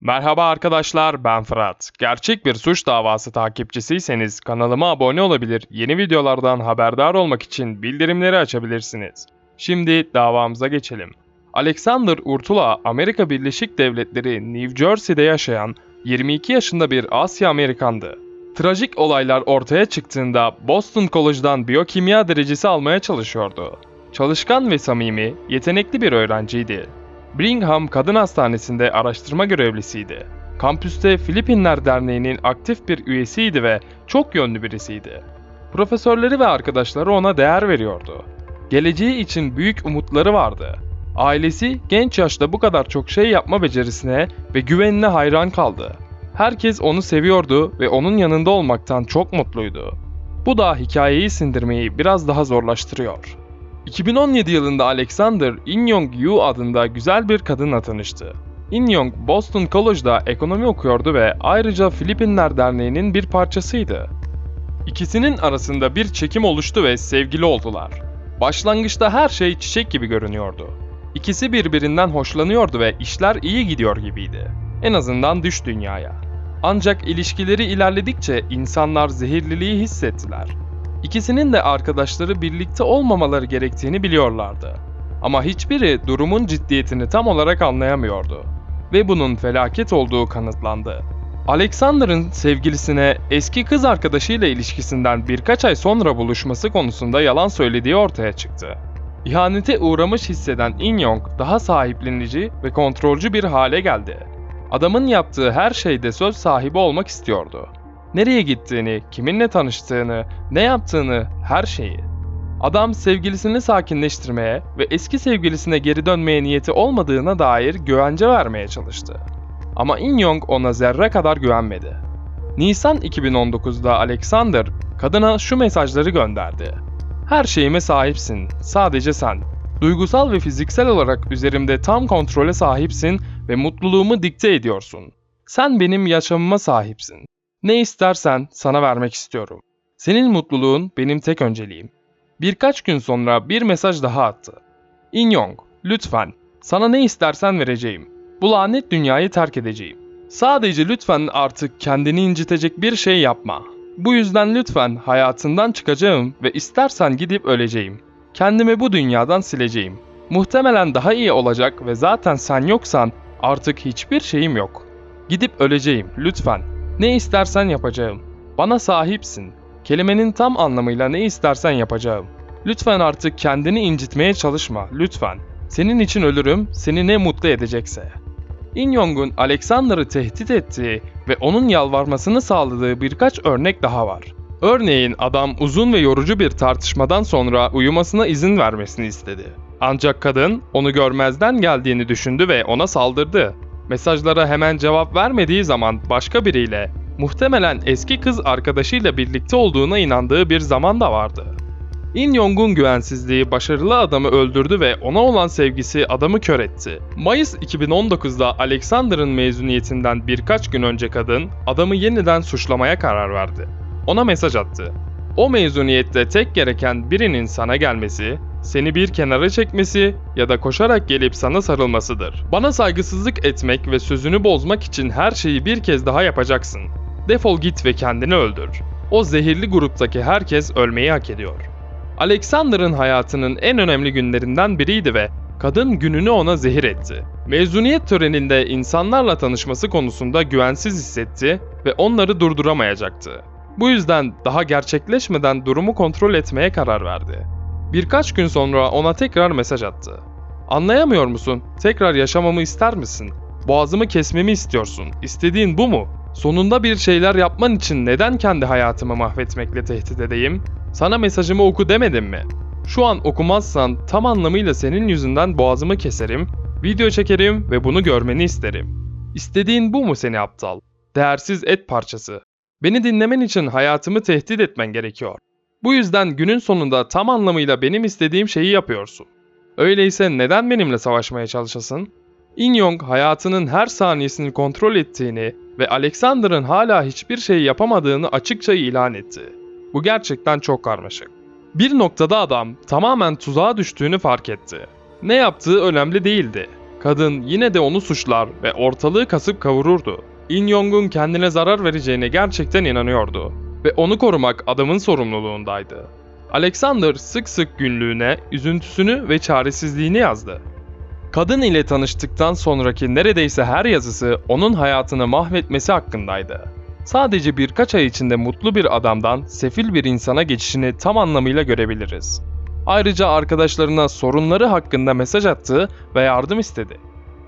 Merhaba arkadaşlar ben Fırat. Gerçek bir suç davası takipçisiyseniz kanalıma abone olabilir, yeni videolardan haberdar olmak için bildirimleri açabilirsiniz. Şimdi davamıza geçelim. Alexander Urtula, Amerika Birleşik Devletleri New Jersey'de yaşayan 22 yaşında bir Asya Amerikandı. Trajik olaylar ortaya çıktığında Boston College'dan biyokimya derecesi almaya çalışıyordu. Çalışkan ve samimi, yetenekli bir öğrenciydi. Brigham Kadın Hastanesi'nde araştırma görevlisiydi. Kampüste Filipinler Derneği'nin aktif bir üyesiydi ve çok yönlü birisiydi. Profesörleri ve arkadaşları ona değer veriyordu. Geleceği için büyük umutları vardı. Ailesi genç yaşta bu kadar çok şey yapma becerisine ve güvenine hayran kaldı. Herkes onu seviyordu ve onun yanında olmaktan çok mutluydu. Bu da hikayeyi sindirmeyi biraz daha zorlaştırıyor. 2017 yılında Alexander In Yu adında güzel bir kadınla tanıştı. In Boston College'da ekonomi okuyordu ve ayrıca Filipinler Derneği'nin bir parçasıydı. İkisinin arasında bir çekim oluştu ve sevgili oldular. Başlangıçta her şey çiçek gibi görünüyordu. İkisi birbirinden hoşlanıyordu ve işler iyi gidiyor gibiydi. En azından düş dünyaya. Ancak ilişkileri ilerledikçe insanlar zehirliliği hissettiler. İkisinin de arkadaşları birlikte olmamaları gerektiğini biliyorlardı. Ama hiçbiri durumun ciddiyetini tam olarak anlayamıyordu. Ve bunun felaket olduğu kanıtlandı. Alexander'ın sevgilisine eski kız arkadaşıyla ilişkisinden birkaç ay sonra buluşması konusunda yalan söylediği ortaya çıktı. İhanete uğramış hisseden In Young daha sahiplenici ve kontrolcü bir hale geldi. Adamın yaptığı her şeyde söz sahibi olmak istiyordu. Nereye gittiğini, kiminle tanıştığını, ne yaptığını, her şeyi. Adam sevgilisini sakinleştirmeye ve eski sevgilisine geri dönmeye niyeti olmadığına dair güvence vermeye çalıştı. Ama In Young ona zerre kadar güvenmedi. Nisan 2019'da Alexander kadına şu mesajları gönderdi. Her şeyime sahipsin, sadece sen. Duygusal ve fiziksel olarak üzerimde tam kontrole sahipsin ve mutluluğumu dikte ediyorsun. Sen benim yaşamıma sahipsin. Ne istersen sana vermek istiyorum. Senin mutluluğun benim tek önceliğim. Birkaç gün sonra bir mesaj daha attı. In Young, lütfen, sana ne istersen vereceğim. Bu lanet dünyayı terk edeceğim. Sadece lütfen artık kendini incitecek bir şey yapma. Bu yüzden lütfen hayatından çıkacağım ve istersen gidip öleceğim. Kendimi bu dünyadan sileceğim. Muhtemelen daha iyi olacak ve zaten sen yoksan artık hiçbir şeyim yok. Gidip öleceğim lütfen. Ne istersen yapacağım. Bana sahipsin. Kelimenin tam anlamıyla ne istersen yapacağım. Lütfen artık kendini incitmeye çalışma, lütfen. Senin için ölürüm, seni ne mutlu edecekse. In Young'un Alexander'ı tehdit ettiği ve onun yalvarmasını sağladığı birkaç örnek daha var. Örneğin adam uzun ve yorucu bir tartışmadan sonra uyumasına izin vermesini istedi. Ancak kadın onu görmezden geldiğini düşündü ve ona saldırdı. Mesajlara hemen cevap vermediği zaman başka biriyle, muhtemelen eski kız arkadaşıyla birlikte olduğuna inandığı bir zaman da vardı. In Young'un güvensizliği başarılı adamı öldürdü ve ona olan sevgisi adamı kör etti. Mayıs 2019'da Alexander'ın mezuniyetinden birkaç gün önce kadın adamı yeniden suçlamaya karar verdi. Ona mesaj attı. O mezuniyette tek gereken birinin sana gelmesi, seni bir kenara çekmesi ya da koşarak gelip sana sarılmasıdır. Bana saygısızlık etmek ve sözünü bozmak için her şeyi bir kez daha yapacaksın. Defol git ve kendini öldür. O zehirli gruptaki herkes ölmeyi hak ediyor. Alexander'ın hayatının en önemli günlerinden biriydi ve kadın gününü ona zehir etti. Mezuniyet töreninde insanlarla tanışması konusunda güvensiz hissetti ve onları durduramayacaktı. Bu yüzden daha gerçekleşmeden durumu kontrol etmeye karar verdi. Birkaç gün sonra ona tekrar mesaj attı. Anlayamıyor musun? Tekrar yaşamamı ister misin? Boğazımı kesmemi istiyorsun. İstediğin bu mu? Sonunda bir şeyler yapman için neden kendi hayatımı mahvetmekle tehdit edeyim? Sana mesajımı oku demedim mi? Şu an okumazsan tam anlamıyla senin yüzünden boğazımı keserim, video çekerim ve bunu görmeni isterim. İstediğin bu mu seni aptal? Değersiz et parçası. Beni dinlemen için hayatımı tehdit etmen gerekiyor. Bu yüzden günün sonunda tam anlamıyla benim istediğim şeyi yapıyorsun. Öyleyse neden benimle savaşmaya çalışasın? In Young hayatının her saniyesini kontrol ettiğini ve Alexander'ın hala hiçbir şey yapamadığını açıkça ilan etti. Bu gerçekten çok karmaşık. Bir noktada adam tamamen tuzağa düştüğünü fark etti. Ne yaptığı önemli değildi. kadın yine de onu suçlar ve ortalığı kasıp kavururdu. In Yong'un kendine zarar vereceğine gerçekten inanıyordu ve onu korumak adamın sorumluluğundaydı. Alexander sık sık günlüğüne üzüntüsünü ve çaresizliğini yazdı. Kadın ile tanıştıktan sonraki neredeyse her yazısı onun hayatını mahvetmesi hakkındaydı. Sadece birkaç ay içinde mutlu bir adamdan sefil bir insana geçişini tam anlamıyla görebiliriz. Ayrıca arkadaşlarına sorunları hakkında mesaj attı ve yardım istedi.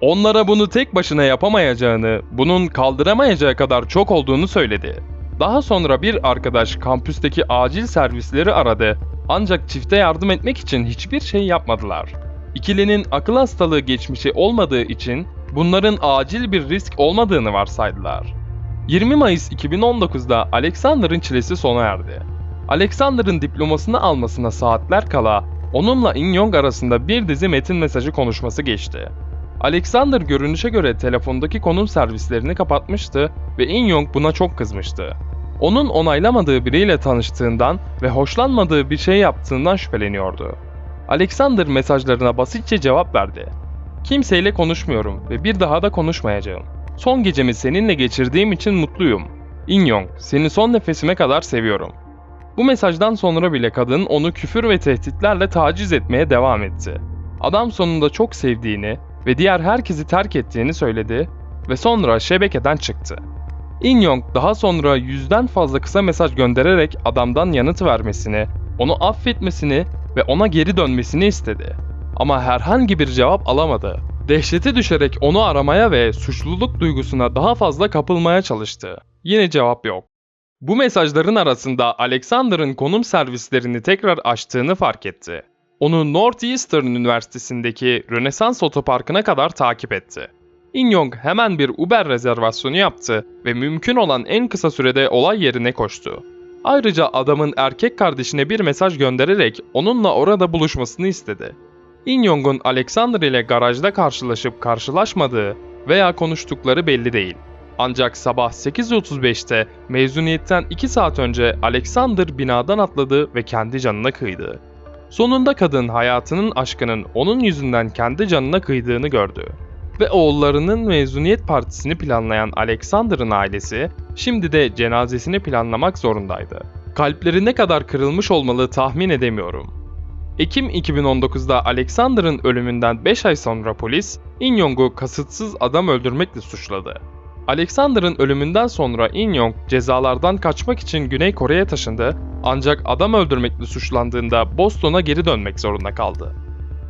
Onlara bunu tek başına yapamayacağını, bunun kaldıramayacağı kadar çok olduğunu söyledi. Daha sonra bir arkadaş kampüsteki acil servisleri aradı ancak çifte yardım etmek için hiçbir şey yapmadılar. İkilinin akıl hastalığı geçmişi olmadığı için bunların acil bir risk olmadığını varsaydılar. 20 Mayıs 2019'da Alexander'ın çilesi sona erdi. Alexander'ın diplomasını almasına saatler kala onunla In Yong arasında bir dizi metin mesajı konuşması geçti. Alexander görünüşe göre telefondaki konum servislerini kapatmıştı ve In Yong buna çok kızmıştı. Onun onaylamadığı biriyle tanıştığından ve hoşlanmadığı bir şey yaptığından şüpheleniyordu. Alexander mesajlarına basitçe cevap verdi. Kimseyle konuşmuyorum ve bir daha da konuşmayacağım. Son gecemi seninle geçirdiğim için mutluyum. In Yong, seni son nefesime kadar seviyorum. Bu mesajdan sonra bile kadın onu küfür ve tehditlerle taciz etmeye devam etti. Adam sonunda çok sevdiğini ve diğer herkesi terk ettiğini söyledi ve sonra şebekeden çıktı. In Yong daha sonra yüzden fazla kısa mesaj göndererek adamdan yanıt vermesini, onu affetmesini ve ona geri dönmesini istedi. Ama herhangi bir cevap alamadı. Dehşete düşerek onu aramaya ve suçluluk duygusuna daha fazla kapılmaya çalıştı. Yine cevap yok. Bu mesajların arasında Alexander'ın konum servislerini tekrar açtığını fark etti. Onu Northeastern Üniversitesi'ndeki Rönesans Otoparkı'na kadar takip etti. In Yong hemen bir Uber rezervasyonu yaptı ve mümkün olan en kısa sürede olay yerine koştu. Ayrıca adamın erkek kardeşine bir mesaj göndererek onunla orada buluşmasını istedi. In Yong'un Alexander ile garajda karşılaşıp karşılaşmadığı veya konuştukları belli değil. Ancak sabah 8.35'te mezuniyetten 2 saat önce Alexander binadan atladı ve kendi canına kıydı. Sonunda kadın hayatının aşkının onun yüzünden kendi canına kıydığını gördü. Ve oğullarının mezuniyet partisini planlayan Alexander'ın ailesi şimdi de cenazesini planlamak zorundaydı. Kalpleri ne kadar kırılmış olmalı tahmin edemiyorum. Ekim 2019'da Alexander'ın ölümünden 5 ay sonra polis, In Yong'u kasıtsız adam öldürmekle suçladı. Alexander'ın ölümünden sonra In Yong cezalardan kaçmak için Güney Kore'ye taşındı ancak adam öldürmekle suçlandığında Boston'a geri dönmek zorunda kaldı.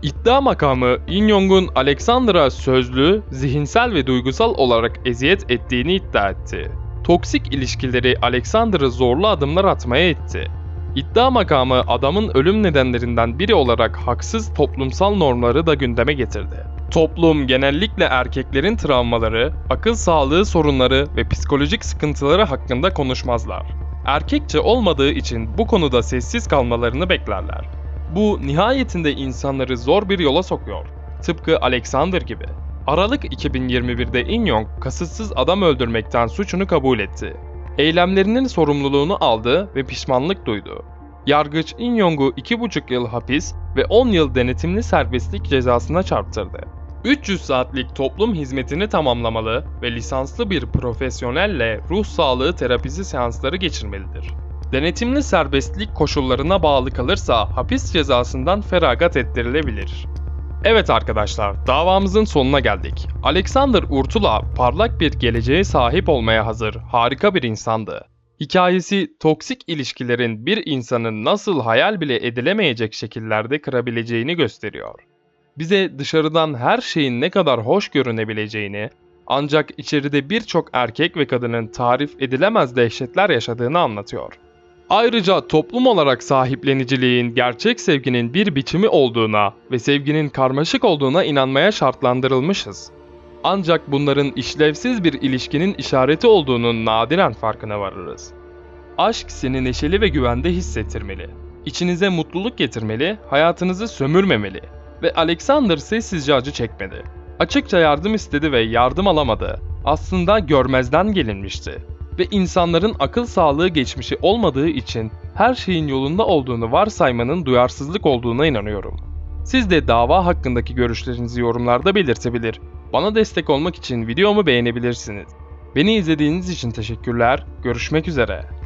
İddia makamı In Yong'un Alexander'a sözlü, zihinsel ve duygusal olarak eziyet ettiğini iddia etti. Toksik ilişkileri Alexander'ı zorlu adımlar atmaya itti. İddia makamı adamın ölüm nedenlerinden biri olarak haksız toplumsal normları da gündeme getirdi. Toplum genellikle erkeklerin travmaları, akıl sağlığı sorunları ve psikolojik sıkıntıları hakkında konuşmazlar. Erkekçe olmadığı için bu konuda sessiz kalmalarını beklerler. Bu nihayetinde insanları zor bir yola sokuyor. Tıpkı Alexander gibi. Aralık 2021'de In Yong kasıtsız adam öldürmekten suçunu kabul etti. Eylemlerinin sorumluluğunu aldı ve pişmanlık duydu. Yargıç In Yong'u 2,5 yıl hapis ve 10 yıl denetimli serbestlik cezasına çarptırdı. 300 saatlik toplum hizmetini tamamlamalı ve lisanslı bir profesyonelle ruh sağlığı terapisi seansları geçirmelidir. Denetimli serbestlik koşullarına bağlı kalırsa hapis cezasından feragat ettirilebilir. Evet arkadaşlar, davamızın sonuna geldik. Alexander Urtula parlak bir geleceğe sahip olmaya hazır, harika bir insandı. Hikayesi toksik ilişkilerin bir insanın nasıl hayal bile edilemeyecek şekillerde kırabileceğini gösteriyor. Bize dışarıdan her şeyin ne kadar hoş görünebileceğini, ancak içeride birçok erkek ve kadının tarif edilemez dehşetler yaşadığını anlatıyor. Ayrıca toplum olarak sahipleniciliğin gerçek sevginin bir biçimi olduğuna ve sevginin karmaşık olduğuna inanmaya şartlandırılmışız. Ancak bunların işlevsiz bir ilişkinin işareti olduğunun nadiren farkına varırız. Aşk seni neşeli ve güvende hissettirmeli. İçinize mutluluk getirmeli, hayatınızı sömürmemeli. Ve Alexander sessizce acı çekmedi. Açıkça yardım istedi ve yardım alamadı. Aslında görmezden gelinmişti ve insanların akıl sağlığı geçmişi olmadığı için her şeyin yolunda olduğunu varsaymanın duyarsızlık olduğuna inanıyorum. Siz de dava hakkındaki görüşlerinizi yorumlarda belirtebilir. Bana destek olmak için videomu beğenebilirsiniz. Beni izlediğiniz için teşekkürler. Görüşmek üzere.